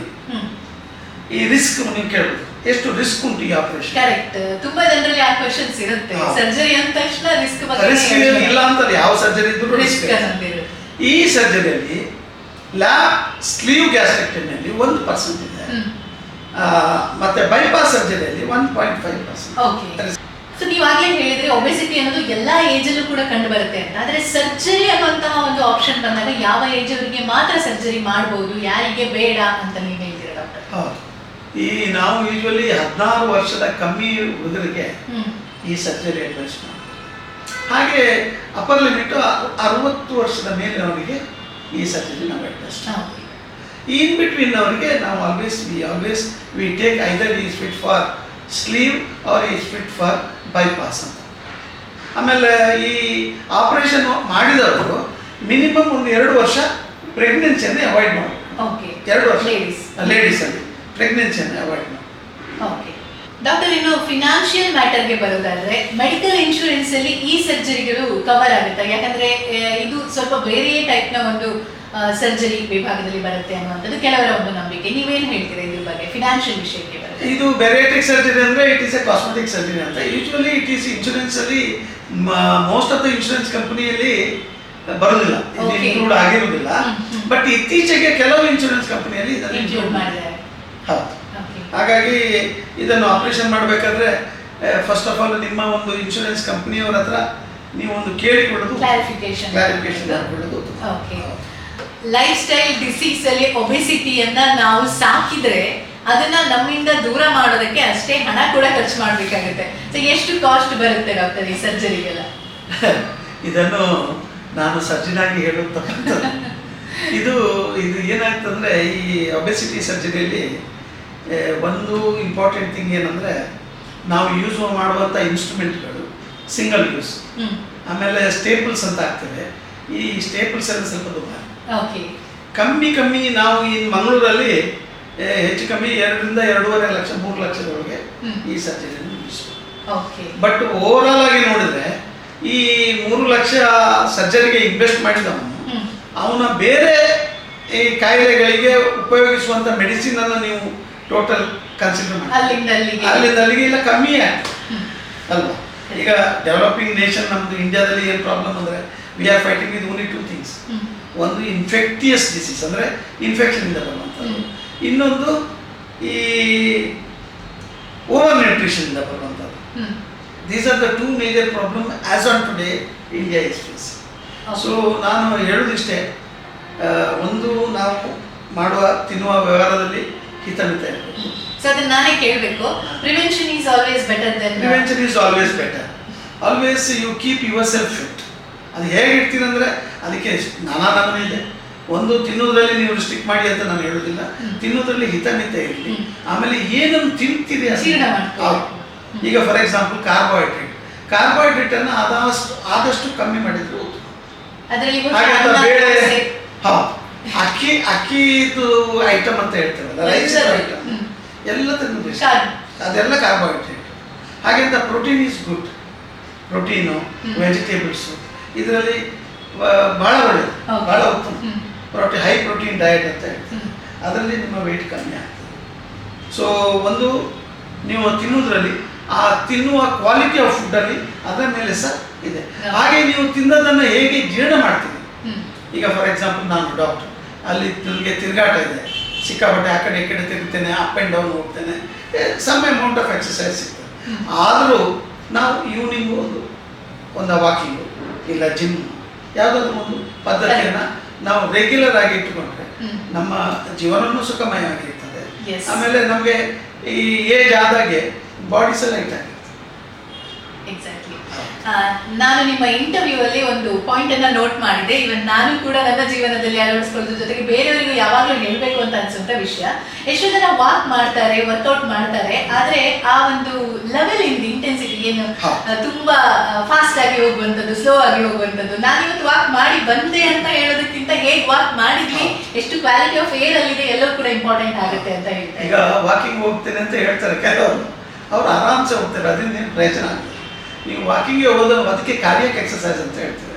ಈ ರಿಸ್ಕ್ ನೀವು ಕೇಳಬಹುದು ಎಷ್ಟು ರಿಸ್ಕ್ ಉಂಟು ಈ ಆಪರೇಷನ್ ಕರೆಕ್ಟ್ ತುಂಬಾ ಜನರಲ್ಲಿ ಆ ಕ್ವೆಶ್ಚನ್ಸ್ ಇರುತ್ತೆ. ಸರ್ಜರಿ ಅಂದ ತಕ್ಷಣ ರಿಸ್ಕ್ ರಿಸ್ಕ್ ಇಲ್ಲ ಅಂತ ಯಾವ ಸರ್ಜರಿ ಇದ್ರೂ ರಿಸ್ಕ್ ಅಂತ ಈ ಸರ್ಜರಿಯಲ್ಲಿ ಲ್ಯಾಬ್ ಸ್ಲೀವ್ ಗ್ಯಾಸ್ಟ್ರೆಕ್ಟಮಿಯಲ್ಲಿ ಒಂದು ಪರ್ಸೆಂಟ್ ಇದೆ. ಮತ್ತೆ bypass ಸರ್ಜರಿಯಲ್ಲಿ one point five percent okay so ನೀವಾಗಲೇ ಹೇಳಿದ್ರೆ ಒಬೆಸಿಟಿ ಅನ್ನೋದು ಎಲ್ಲ ಏಜಲ್ಲೂ ಕೂಡ ಕಂಡು ಬರುತ್ತೆ ಅಂತ. ಆದ್ರೆ ಸರ್ಜರಿ ಅನ್ನುವಂತಹ ಒಂದು ಆಪ್ಷನ್ ಬಂದಾಗ ಯಾವ ಏಜ್ ಅವರಿಗೆ ಮಾತ್ರ ಸರ್ಜರಿ ಮಾಡಬಹುದು ಯಾರಿಗೆ ಬೇಡ ಅಂತ ನೀವು ಹೇಳ್ತೀರಾ ಡಾಕ್ಟರ್ ಹೌದು. ಈ ನಾವು ಯೂಶ್ವಲಿ ಹದಿನಾರು ವರ್ಷದ ಕಮ್ಮಿ ಹುಡುಗರಿಗೆ ಈ ಸರ್ಜರಿ ಅಡ್ವೈಸ್ ಮಾಡ್ತೀವಿ. ಹಾಗೆ ಅಪ್ಪರ್ ಲಿಮಿಟ್ ಅರವತ್ತು ವರ್ಷದ ಮೇಲಿನವರಿಗೆ ಈ ಸತ್ಯದಲ್ಲಿ ನಾವು ಅಡ್ಜಸ್ಟ್ ಆಗ್ತೀವಿ ಇನ್ ಬಿಟ್ವೀನ್ ಅವರಿಗೆ ನಾವು always we always we take either is fit for sleeve or is fit for bypass ಅಂತ. ಆಮೇಲೆ ಈ ಆಪರೇಷನ್ ಮಾಡಿದವರು ಮಿನಿಮಮ್ ಒಂದು ಎರಡು ವರ್ಷ ಪ್ರೆಗ್ನೆನ್ಸಿಯನ್ನು ಅವಾಯ್ಡ್ ಮಾಡಿ ಓಕೆ ಎರಡು ವರ್ಷ. ಲೇಡೀಸ್ ಲೇಡೀಸಲ್ಲಿ ಪ್ರೆಗ್ನೆನ್ಸಿಯನ್ನು ಅವಾಯ್ಡ್ ಮಾಡಿ ಓಕೆ ಡಾಕ್ಟರ್ ಇನ್ನು ಫಿನಾನ್ಷಿಯಲ್ ಮ್ಯಾಟರ್ಗೆ ಬರೋದಾದ್ರೆ ಮೆಡಿಕಲ್ ಇನ್ಶೂರೆನ್ಸ್ ಅಲ್ಲಿ ಈ ಸರ್ಜರಿಗಳು ಕವರ್ ಆಗುತ್ತೆ? ಯಾಕಂದ್ರೆ ಇದು ಸ್ವಲ್ಪ ಬೇರೆಯೇ ಟೈಪ್ನ ಒಂದು ಸರ್ಜರಿ ವಿಭಾಗದಲ್ಲಿ ಬರುತ್ತೆ ಅನ್ನುವಂಥದ್ದು ಕೆಲವರ ಒಂದು ನಂಬಿಕೆ. ನೀವೇನು ಹೇಳ್ತೀರಾ ಇದ್ರ ಬಗ್ಗೆ? ಫಿನಾನ್ಷಿಯಲ್ ವಿಷಯಕ್ಕೆ ಬರುತ್ತೆ ಇದು ಬೆರಿಯಾಟ್ರಿಕ್ ಸರ್ಜರಿ ಅಂದ್ರೆ it is a cosmetic surgery ಅಂತ. ಯೂಶ್ವಲಿ ಇಟ್ ಈಸ್ ಇನ್ಶೂರೆನ್ಸಲ್ಲಿ ಮೋಸ್ಟ್ ಆಫ್ ದ ಇನ್ಶೂರೆನ್ಸ್ ಕಂಪನಿಯಲ್ಲಿ ಬರೋದಿಲ್ಲ. ಇನ್ಕ್ಲೂಡ್ ಆಗಿರೋದಿಲ್ಲ. ಬಟ್ ಇತ್ತೀಚೆಗೆ ಕೆಲವು ಇನ್ಶೂರೆನ್ಸ್ ಕಂಪನಿಯಲ್ಲಿ ಇದನ್ನು ಇನ್ಕ್ಲೂಡ್ ಮಾಡಿದ್ದಾರೆ. ಹಾಗಾಗಿ ಇದನ್ನು ಆಪರೇಷನ್ ಮಾಡಬೇಕಾದ್ರೆ ಫಸ್ಟ್ ಆಫ್ ಆಲ್ ನಿಮ್ಮ ಒಂದು ಇನ್ಶೂರೆನ್ಸ್ ಕಂಪನಿಯವರ ಹತ್ರ ನೀವು ಒಂದು ಕೇಳಿಕೊಳ್ಳೋದು. ಕ್ಲಾರಿಫಿಕೇಶನ್ ಕ್ಲಾರಿಫಿಕೇಶನ್ ಮಾಡ್ಕೊಳ್ಳೋದು. ಓಕೆ ಲೈಫ್ ಸ್ಟೈಲ್ ಡಿಸೀಸ್ ಅಲ್ಲಿ ಒಬೆಸಿಟಿಯನ್ನ ನಾವು ಸಾಕಿದ್ರೆ ಅದನ್ನ ನಮ್ಮಿಂದ ದೂರ ಮಾಡೋದಕ್ಕೆ ಅಷ್ಟೇ ಹಣ ಕೂಡ ಖರ್ಚು ಮಾಡಬೇಕಾಗುತ್ತೆ. ಸೊ ಎಷ್ಟು ಕಾಸ್ಟ್ ಬರುತ್ತೆ ಡಾಕ್ಟರ್ ಈ ಸರ್ಜರಿಗೆಲ್ಲ [LAUGHS] ಇದನ್ನು ನಾನು ಸರ್ಜನ್ ಆಗಿ ಹೇಳೋದು ತಪ್ಪಾಗ್ತದೆ. [LAUGHS] ಇದು ಇದು ಏನಾಗ್ತಂದ್ರೆ ಈ ಒಬೆಸಿಟಿ ಸರ್ಜರಿಯಲ್ಲಿ ಒಂದು ಇಂಪಾರ್ಟೆಂಟ್ ಥಿಂಗ್ ಏನಂದರೆ ನಾವು ಯೂಸ್ ಮಾಡುವಂಥ ಇನ್ಸ್ಟ್ರೂಮೆಂಟ್ಗಳು ಸಿಂಗಲ್ ಯೂಸ್ ಆಮೇಲೆ ಸ್ಟೇಪಲ್ಸ್ ಅಂತ ಆಗ್ತವೆ ಈ ಸ್ಟೇಪಲ್ಸ್ ಎಲ್ಲ ಸ್ವಲ್ಪ ದುಬಾರಿ ಓಕೆ ಕಮ್ಮಿ ಕಮ್ಮಿ ನಾವು ಈ ಮಂಗಳೂರಲ್ಲಿ ಹೆಚ್ಚು ಕಮ್ಮಿ ಎರಡರಿಂದ ಎರಡೂವರೆ ಲಕ್ಷ ಮೂರು ಲಕ್ಷದೊಳಗೆ ಈ ಸರ್ಜರಿಯನ್ನು ಮುಗಿಸ್ಬೋದು ಓಕೆ ಬಟ್ ಓವರಾಲ್ ಆಗಿ ನೋಡಿದ್ರೆ ಈ ಮೂರು ಲಕ್ಷ ಸರ್ಜರಿಗೆ ಇನ್ವೆಸ್ಟ್ ಮಾಡಿದವನು ಅವನ ಬೇರೆ ಈ ಕಾಯಿಲೆಗಳಿಗೆ ಉಪಯೋಗಿಸುವಂಥ ಮೆಡಿಸಿನ್ ಅನ್ನು ನೀವು ಟೋಟಲ್ ಕನ್ಸಿಡರ್ ಮಾಡಿ ಅಲ್ಲಿಂದ ಅಲ್ಲಿಗೆ. ಅಲ್ಲಿಂದ ಅಲ್ಲಿಗೆ ಇಲ್ಲ ಕಮ್ಮಿ ಆಗ್ತದೆ ಅಲ್ವಾ? ಈಗ ಡೆವಲಪಿಂಗ್ ನೇಷನ್ ನಮ್ದು ಇಂಡಿಯಾದಲ್ಲಿ ಏನು ಪ್ರಾಬ್ಲಮ್ ಅಂದರೆ we are fighting with only two things ಒಂದು ಇನ್ಫೆಕ್ಟಿಯಸ್ ಡಿಸೀಸ್ ಅಂದರೆ ಇನ್ಫೆಕ್ಷನಿಂದ ಬರುವಂಥದ್ದು. ಇನ್ನೊಂದು ಈ ಓವರ್ ನ್ಯೂಟ್ರಿಷನಿಂದ ಬರುವಂಥದ್ದು ಹ್ಮ್. These are the two major problem as on today India is face so ನಾನು ಹೇಳೋದಿಷ್ಟೇ ಒಂದು ನಾವು ಮಾಡುವ ತಿನ್ನುವ ವ್ಯವಹಾರದಲ್ಲಿ ಇರಬೇಕು ಸೊ ಅದನ್ನ ನಾನೇ ಕೇಳಬೇಕು. Prevention is always better than prevention is always better always you keep yourself fit ಅದು ಹೇಗೆ ಇಡ್ತೀರಂದ್ರೆ ಅದಕ್ಕೆ ನಾನಾ ನಮೂನೆ ಇದೆ. ಒಂದು ತಿನ್ನೋದ್ರಲ್ಲಿ ನೀವು ಸ್ಟಿಕ್ ಮಾಡಿ ಅಂತ ನಾನು ಹೇಳೋದಿಲ್ಲ. ತಿನ್ನೋದ್ರಲ್ಲಿ ಹಿತಮಿತ ಇರಲಿ. ಆಮೇಲೆ ಏನನ್ನು ಮಾಡ್ಕೊಳ್ಳಿ. ಈಗ ಫಾರ್ ಎಕ್ಸಾಂಪಲ್ ಕಾರ್ಬೋಹೈಡ್ರೇಟ್ ಕಾರ್ಬೋಹೈಡ್ರೇಟನ್ನು ಆದಷ್ಟು ಆದಷ್ಟು ಕಮ್ಮಿ ಮಾಡಿದ್ರು. ಅದರಲ್ಲಿ ಬೇಳೆ ಹೌದು. ಅಕ್ಕಿ ಅಕ್ಕಿದು ಐಟಮ್ ಅಂತ ಹೇಳ್ತಾರೆ ರೈಸ್ ಐಟಮ್. ಅದೆಲ್ಲ carbohydrate ಹಾಗೆಂತ protein is good protein vegetables ಇದರಲ್ಲಿ ಭಾಳ ಒಳ್ಳೆಯದು ಬಹಳ ಭಾಳ ಉತ್ತಮ. ಪ್ರೋಟೀನ್ ಹೈ ಪ್ರೋಟೀನ್ ಡಯಟ್ ಅಂತ ಹೇಳ್ತೀವಿ. ಅದರಲ್ಲಿ ನಿಮ್ಮ ವೆಯ್ಟ್ ಕಮ್ಮಿ ಆಗ್ತದೆ. ಸೊ ಒಂದು ನೀವು ತಿನ್ನೋದ್ರಲ್ಲಿ ಆ ತಿನ್ನುವ ಕ್ವಾಲಿಟಿ ಆಫ್ ಫುಡ್ಡಲ್ಲಿ ಅದರ ಮೇಲೆ ಸಹ ಇದೆ. ಹಾಗೆ ನೀವು ತಿನ್ನೋದನ್ನು ಹೇಗೆ ಜೀರ್ಣ ಮಾಡ್ತೀರಿ? ಈಗ ಫಾರ್ ಎಕ್ಸಾಂಪಲ್ ನಾನು ಡಾಕ್ಟರ್ ಅಲ್ಲಿ ನನಗೆ ತಿರುಗಾಟ ಇದೆ. ಸಿಕ್ಕಾಪಟ್ಟೆ ಆ ಕಡೆ ಈ ಕಡೆ ತಿರುಗ್ತೇನೆ ಅಪ್ ಆ್ಯಂಡ್ ಡೌನ್ ಹೋಗ್ತೇನೆ. ಸಮ್ ಅಮೌಂಟ್ ಆಫ್ ಎಕ್ಸಸೈಸ್ ಸಿಗ್ತದೆ. ಆದರೂ ನಾವು ಈವ್ನಿಂಗು ಒಂದು ಒಂದು ವಾಕಿಂಗು ಇಲ್ಲ ಜಿಮ್ ಯಾವುದಾದ್ರು ಒಂದು ಪದ್ಧತಿಯನ್ನು ನಾವು ರೆಗ್ಯುಲರ್ ಆಗಿ ಇಟ್ಟುಕೊಂಡ್ರೆ. ನಮ್ಮ ಜೀವನವೂ ಸುಖಮಯವಾಗಿರ್ತದೆ. ಆಗಿರ್ತದೆ ಆಮೇಲೆ ನಮಗೆ ಈ ಏಜ್ ಆದಾಗೆ ಬಾಡಿ ಸೆಲೆಕ್ಟ್ ಆಗಿರ್ತದೆ. ನಾನು ನಿಮ್ಮ ಇಂಟರ್ವ್ಯೂ ಅಲ್ಲಿ ಒಂದು ಪಾಯಿಂಟ್ ಅನ್ನ ನೋಟ್ ಮಾಡಿದೆ ಇವನ್ ನಾನು ಕೂಡ ನನ್ನ ಜೀವನದಲ್ಲಿ ಅಳವಡಿಸ್ಕೊಳ್ಳೋದ್ರ ಜೊತೆಗೆ ಬೇರೆಯವರಿಗೂ ಯಾವಾಗಲೂ ಹೇಳ್ಬೇಕು ಅಂತ ಅನ್ಸುವಂತ ವಿಷಯ. ಎಷ್ಟೋ ಜನ ವಾಕ್ ಮಾಡ್ತಾರೆ ವರ್ಕೌಟ್ ಮಾಡ್ತಾರೆ. ಆದ್ರೆ ಆ ಒಂದು ಲೆವೆಲ್ ಇಂದ ಇಂಟೆನ್ಸಿಟಿ ಏನು. ತುಂಬಾ ಫಾಸ್ಟ್ ಆಗಿ ಹೋಗುವಂಥದ್ದು ಸ್ಲೋ ಆಗಿ ಹೋಗುವಂಥದ್ದು. ನಾನು ಇವತ್ತು ವಾಕ್ ಮಾಡಿ ಬಂದೆ ಅಂತ ಹೇಳೋದಕ್ಕಿಂತ ಹೇಗ್ ವಾಕ್ ಮಾಡಿದ್ವಿ ಎಷ್ಟು ಕ್ವಾಲಿಟಿ ಆಫ್ ಏರ್ ಅಲ್ಲಿ ಇದೆ ಎಲ್ಲೋ ಕೂಡ ಇಂಪಾರ್ಟೆಂಟ್ ಆಗುತ್ತೆ ಅಂತ ಹೇಳ್ತಾರೆ ಈಗ ವಾಕಿಂಗ್ ಹೋಗ್ತೇನೆ ಅಂತ ಹೇಳ್ತಾರೆ ಕೆಲವರು. ಅವ್ರು ಆರಾಮ್ಸೆ ಹೋಗ್ತಾರೆ ಅದರಿಂದ ಏನು ಪ್ರಯೋಜನ ಆಗಲ್ಲ ನೀವು ವಾಕಿಂಗ್ಗೆ ಹೋಗೋದನ್ನು ಅದಕ್ಕೆ ಕಾರ್ಯಕ್ಕೆ ಎಕ್ಸಸೈಸ್ ಅಂತ ಹೇಳ್ತೇವೆ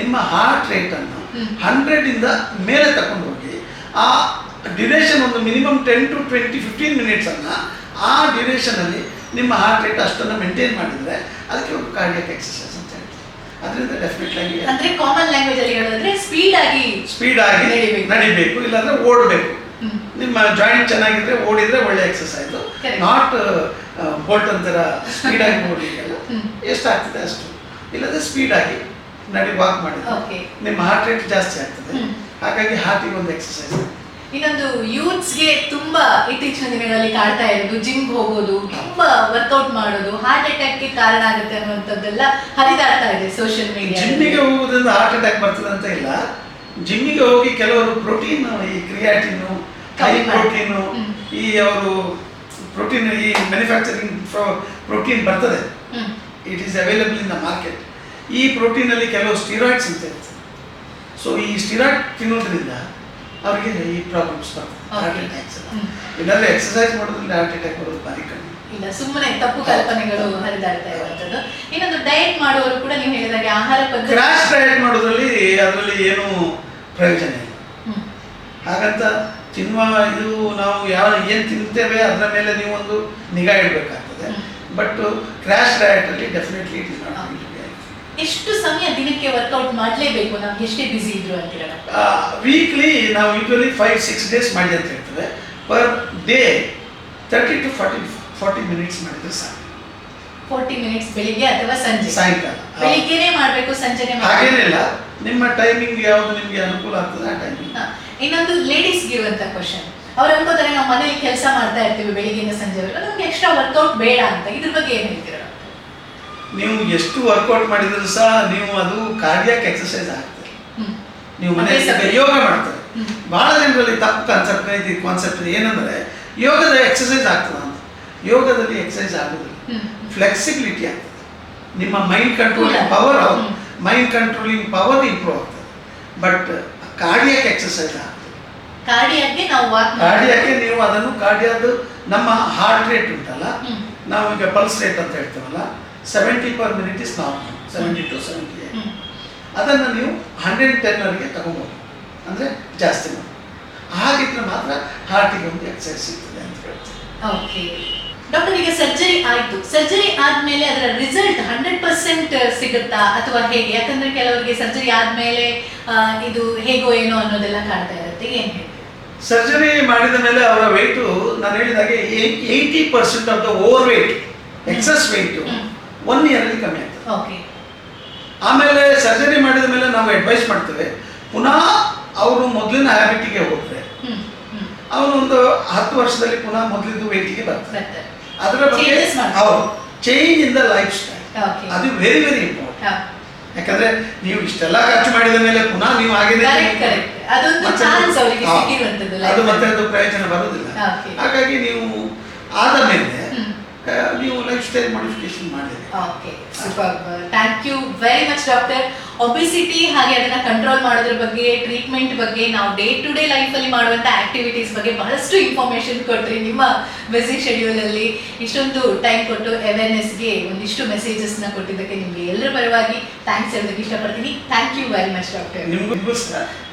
ನಿಮ್ಮ ಹಾರ್ಟ್ ರೇಟನ್ನು. ಹಂಡ್ರೆಡಿಂದ ಮೇಲೆ ತಗೊಂಡು ಹೋಗಿ ಆ ಡ್ಯೂರೇಷನ್ ಒಂದು minimum ten to twenty fifteen ಮಿನಿಟ್ಸನ್ನು ಆ ಡ್ಯೂರೇಷನಲ್ಲಿ ನಿಮ್ಮ ಹಾರ್ಟ್ ರೇಟ್ ಅಷ್ಟನ್ನು ಮೇಂಟೈನ್ ಮಾಡಿದರೆ ಅದಕ್ಕೆ ಒಂದು ಕಾರ್ಡಿಯಕ್ ಎಕ್ಸಸೈಸ್ ಅಂತ ಹೇಳ್ತೀವಿ ಅದರಿಂದ ಡೆಫಿನೆಟ್ಲಿ ಆಗಿ ಅಂದ್ರೆ ಕಾಮನ್ ಲ್ಯಾಂಗ್ವೇಜ್ ಅಲ್ಲಿ ಸ್ಪೀಡಾಗಿ ಸ್ಪೀಡ್ ಆಗಿ ಸ್ಪೀಡ್ ಆಗಿ ನಡಿಬೇಕು. ಇಲ್ಲಾಂದರೆ ಓಡಬೇಕು. ನಿಮ್ಮ ಜಾಯಿಂಟ್ ಚೆನ್ನಾಗಿದ್ರೆ ಓಡಿದ್ರೆ ಒಳ್ಳೆ ಎಕ್ಸಸೈಸು. ನಾಟ್ ಬೋಲ್ಟ್ ಅಂತರ ಸ್ಪೀಡ್ ಆಗಿ ಓಡಲಿಕ್ಕೆಲ್ಲ. ಹ್ಮ್. ಎಷ್ಟಾಗ್ತದೆ ಅಷ್ಟು. ಇಲ್ಲದ್ರೆ ಸ್ಪೀಡ್ ಆಗಿ ನಡಿ ವಾಕ್ ಮಾಡಿದ್ರೆ. ನಿಮ್ಮ ಹಾರ್ಟ್ ರೇಟ್ ಜಾಸ್ತಿ ಆಗ್ತದೆ. ಹಾಗಾಗಿ ಹಾರ್ಟಿಗೆ ಒಂದು ಎಕ್ಸಸೈಸ್ ಇನ್ನೊಂದು ಯೂತ್ಸ್ಗೆ ತುಂಬಾ ಇತ್ತೀಚಿನ ದಿನಗಳಲ್ಲಿ ಕಾಡ್ತಾ ಇರೋದು ಜಿಮ್ ಹೋಗೋದು ತುಂಬಾ ವರ್ಕೌಟ್ ಮಾಡೋದು ಹಾರ್ಟ್ ಅಟ್ಯಾಕ್ಗೆ ಕಾರಣ ಆಗುತ್ತೆ ಅನ್ನುವಂಥದ್ದೆಲ್ಲ ಹರಿದಾಡ್ತಾ ಇದೆ ಸೋಷಿಯಲ್ ಮೀಡಿಯಾ ಜಿಮ್ಮಿಗೆ ಹೋಗುವುದರಿಂದ ಹಾರ್ಟ್ ಅಟ್ಯಾಕ್ ಬರ್ತದೆ ಅಂತ ಇಲ್ಲ. ಜಿಮ್ಮಿಗೆ ಹೋಗಿ ಕೆಲವರು ಪ್ರೋಟೀನ್ ಈ ಕ್ರಿಯಾಟಿನು ಹೈ ಪ್ರೋಟೀನು ಈ ಅವರು ಪ್ರೋಟೀನ್ ಈ ಮ್ಯಾನುಫ್ಯಾಕ್ಚರಿಂಗ್ ಪ್ರೋಟೀನ್ ಬರ್ತದೆ. It is available in the market ಈ ಪ್ರೋಟೀನಲ್ಲಿ ಕೆಲವು ಸ್ಟಿರಾಯ್ಡ್ಸ್ ಅಂತ ಇರ್ತದೆ ಸೊ ಈ ಸ್ಟಿರಾಯ್ಡ್ ತಿನ್ನೋದ್ರಿಂದ ಅವರಿಗೆ ಈ ಪ್ರಾಬ್ಲಮ್ಸ್ ಬರ್ತದೆ. ಹಾರ್ಟ್. ಅಟ್ಯಾಕ್ಸ್ ಎಲ್ಲ. ಹ್ಮ್. ಇಲ್ಲಾಂದ್ರೆ ಎಕ್ಸಸೈಸ್ ಮಾಡೋದ್ರಿಂದ ಹಾರ್ಟ್ ಅಟ್ಯಾಕ್ ಬರೋದು ಭಾರಿ ಕಮ್ಮಿ. ಇಲ್ಲ ಸುಮ್ಮನೆ ತಪ್ಪು ಕಲ್ಪನೆಗಳು ಹರಿದಾಡ್ತಾ ಇರುವಂತದ್ದು ಇನ್ನೊಂದು ಡಯಟ್ ಮಾಡುವವರು ಕೂಡ ನೀವು ಹೇಳಿದಾಗೆ ಆಹಾರ ಪದ್ಧತಿ ಕ್ರಾಶ್ ಡಯಟ್ ಮಾಡೋದ್ರಲ್ಲಿ ಅದರಲ್ಲಿ ಏನು ಪ್ರಯೋಜನ ಇಲ್ಲ. ಹಾಗಂತ ತಿನ್ನುವ ಇದು ನಾವು ಯಾವ ಏನು ತಿಂತೇವೆ ಅದರ ಮೇಲೆ ನೀವು ಒಂದು ನಿಗಾ ಇಡಬೇಕಾಗ್ತದೆ. ಬಟ್ ಕ್ರ್ಯಾಶ್ ಡಯಟಲ್ಲಿ ಡೆಫಿನೆಟ್ಲಿ ಇಟ್ ಇಸ್ ನಾಟ್ ಎಷ್ಟು ಸಮಯ ದಿನಕ್ಕೆ ವರ್ಕೌಟ್ ಮಾಡಲೇಬೇಕು? ನಮ್ಗೆ ಎಷ್ಟೇ ಬಿಸಿ ಇದ್ರು ಅಂತೀರಲ್ಲ ವೀಕ್ಲಿ ನಾವು ಯೂಶ್ವಲಿ ಫೈವ್ ಸಿಕ್ಸ್ ಡೇಸ್ ಮಾಡಿ ಅಂತ ಹೇಳ್ತೇವೆ. Per day thirty to forty forty minutes ಮಾಡಿದ್ರೆ ಸಾಕು. ಫೋರ್ಟಿ ಮಿನಿಟ್ಸ್ ಬೆಳಿಗ್ಗೆ ಅಥವಾ ಸಂಜೆ? ಸಾಯಂಕಾಲ. ಬೆಳಿಗ್ಗೆನೇ ಮಾಡಬೇಕು ಸಂಜೆನೇ. ಹಾಗೇನಿಲ್ಲ. ನಿಮ್ಮ ಟೈಮಿಂಗ್ ಯಾವುದು ನಿಮಗೆ ಅನುಕೂಲ ಆಗ್ತದೆ ಆ ಟೈಮಿಂಗ್. ಇನ್ನೊಂದು ಲೇಡೀಸ್ಗೆ ಇರುವಂತ ಕ್ವಶನ್ ಅವ್ರು ಅನ್ಕೋತಾರೆ ನಾವು ಮನೇಲಿ ಕೆಲಸ ಮಾಡ್ತಾ ಇರ್ತೀವಿ ಬೆಳಿಗ್ಗೆಯಿಂದ ಸಂಜೆವರೆಗೂ ನಮ್ಗೆ ಎಕ್ಸ್ಟ್ರಾ ವರ್ಕೌಟ್ ಬೇಡ ಅಂತ. ಇದ್ರ ಬಗ್ಗೆ ಏನ್ ಹೇಳ್ತೀರಾ? ನೀವು ಎಷ್ಟು ವರ್ಕೌಟ್ ಮಾಡಿದ್ರು ಸಹ ನೀವು ಅದು ಕಾರ್ಡಿಯಾಕ್ ಎಕ್ಸರ್ಸೈಸ್ ಆಗ್ತದೆ. ನೀವು ಮನೆಯಲ್ಲಿ ಯೋಗ ಮಾಡ್ತಾರೆ. ಬಹಳ ಜನರಲ್ಲಿ ತಪ್ಪು ಕಾನ್ಸೆಪ್ಟ್ ಐತಿ ಕಾನ್ಸೆಪ್ಟ್ ಏನಂದ್ರೆ ಯೋಗದ ಎಕ್ಸರ್ಸೈಸ್ ಆಗ್ತದ ಅಂತ. ಯೋಗದಲ್ಲಿ ಎಕ್ಸರ್ಸೈಸ್ ಆಗೋದಿಲ್ಲ. ಫ್ಲೆಕ್ಸಿಬಿಲಿಟಿ ಆಗ್ತದೆ. ನಿಮ್ಮ mind controlling power mind controlling power improve ಆಗ್ತದೆ. ಬಟ್ ಕಾರ್ಡಿಯಾಕ್ ಎಕ್ಸರ್ಸೈಸ್ ಆಗ್ತದೆ ಕಾರ್ಡಿಯಾಗೆ ನಾವು ವಾಕ್ ಕಾರ್ಡಿಯಾಗೆ ನೀವು ಅದನ್ನು ಕಾರ್ಡಿಯಾದು ನಮ್ಮ ಹಾರ್ಟ್ ರೇಟ್ ಉಂಟಲ್ಲ? ನಾವು ಈಗ ಪಲ್ಸ್ ರೇಟ್ ಅಂತ ಹೇಳ್ತೀವಲ್ಲ? Seventy per minute is normal seventy to seventy ಅದನ್ನು ನೀವು ಹಂಡ್ರೆಡ್ ಟೆನ್ನವರೆಗೆ ತಗೋಬೋದು. ಅಂದರೆ ಜಾಸ್ತಿ ಮಾಡಿ ಹಾಗಿದ್ರೆ ಮಾತ್ರ ಹಾರ್ಟಿಗೆ ಒಂದು ಎಕ್ಸಸೈಸ್ ಸಿಗ್ತದೆ ಅಂತ ಹೇಳ್ತೀವಿ. ಓಕೆ ಡಾಕ್ಟರ್ ಈಗ ಸರ್ಜರಿ ಆಯಿತು. ಸರ್ಜರಿ ಆದ್ಮೇಲೆ ಅದರ ರಿಸಲ್ಟ್ ಹಂಡ್ರೆಡ್ ಪರ್ಸೆಂಟ್ ಸಿಗುತ್ತಾ? ಅಥವಾ ಹೇಗೆ? ಯಾಕಂದ್ರೆ ಕೆಲವರಿಗೆ ಸರ್ಜರಿ ಆದ್ಮೇಲೆ ಇದು ಹೇಗೋ ಏನೋ ಅನ್ನೋದೆಲ್ಲ ಕಾಣ್ತಾ ಇರುತ್ತೆ. ಏನು ಹೇಳ್ತೀವಿ ಸರ್ಜರಿ ಮಾಡಿದ ಮೇಲೆ ಅವರ ವೆಯ್ಟು ನಾನು ಹೇಳಿದಾಗೆ eighty percent of the over weight excess weight. One ಇಯರಲ್ಲಿ ಕಮ್ಮಿ ಆಗ್ತದೆ. ಓಕೆ ಆಮೇಲೆ ಸರ್ಜರಿ ಮಾಡಿದ ಮೇಲೆ ನಾವು ಅಡ್ವೈಸ್ ಮಾಡ್ತೇವೆ ಪುನಃ ಅವರು ಮೊದಲಿನ ಹ್ಯಾಬಿಟಿಗೆ ಹೋಗ್ತಾರೆ ಅವನು ಒಂದು ಹತ್ತು ವರ್ಷದಲ್ಲಿ ಪುನಃ ಮೊದಲಿದ್ದು ವೆಯ್ಟಿಗೆ ಬರ್ತಾರೆ ಅದರ ಬಗ್ಗೆ. ಹೌದು change in the life style ಅದು ವೆರಿ ವೆರಿ ಇಂಪಾರ್ಟೆಂಟ್ ಯಾಕಂದ್ರೆ ನೀವು ಇಷ್ಟೆಲ್ಲ ಖರ್ಚು ಮಾಡಿದ ಮೇಲೆ ಪುನಃ ನೀವು ಆಗಿದೆ ಅದೊಂದು ಚಾನ್ಸ್ ಅವರಿಗೆ ಹಾ. ಸಿಕ್ಕಿರುವಂತದ್ದು ಅದು ಮತ್ತೆ ಅದು ಪ್ರಯೋಜನ ಬರುವುದಿಲ್ಲ. Okay. ಹಾಗಾಗಿ ನೀವು ಆದ ಮೇಲೆ ಆ, ನೀವು ಲೈಫ್ ಸ್ಟೈಲ್ ಮಾಡಿಫಿಕೇಶನ್ ಮಾಡಿರಿ okay super thank you very much doctor obesity ಹಾಗೆ ಅದನ್ನ ಕಂಟ್ರೋಲ್ ಮಾಡೋದ್ರ ಬಗ್ಗೆ ಟ್ರೀಟ್ಮೆಂಟ್ ಬಗ್ಗೆ ನಾವು ಡೇ ಟು ಡೇ ಲೈಫ್ ಅಲ್ಲಿ ಮಾಡುವಂತ ಆಕ್ಟಿವಿಟೀಸ್ ಬಗ್ಗೆ ಬಹಳಷ್ಟು ಇನ್ಫಾರ್ಮೇಶನ್ ಕೊಟ್ರಿ ನಿಮ್ಮ ಬ್ಯುಸಿ ಶೆಡ್ಯೂಲಲ್ಲಿ ಇಷ್ಟೊಂದು ಟೈಮ್ ಕೊಟ್ಟು ಅವೇರ್ನೆಸ್ಗೆ ಒಂದಿಷ್ಟು ಮೆಸೇಜಸ್ನ ಕೊಟ್ಟಿದ್ದಕ್ಕೆ ನಿಮಗೆ ಎಲ್ಲರ ಪರವಾಗಿ ಥ್ಯಾಂಕ್ಸ್ ಹೇಳೋದಕ್ಕೆ ಇಷ್ಟಪಡ್ತೀನಿ. Thank you very much doctor ನಿಮಗೂ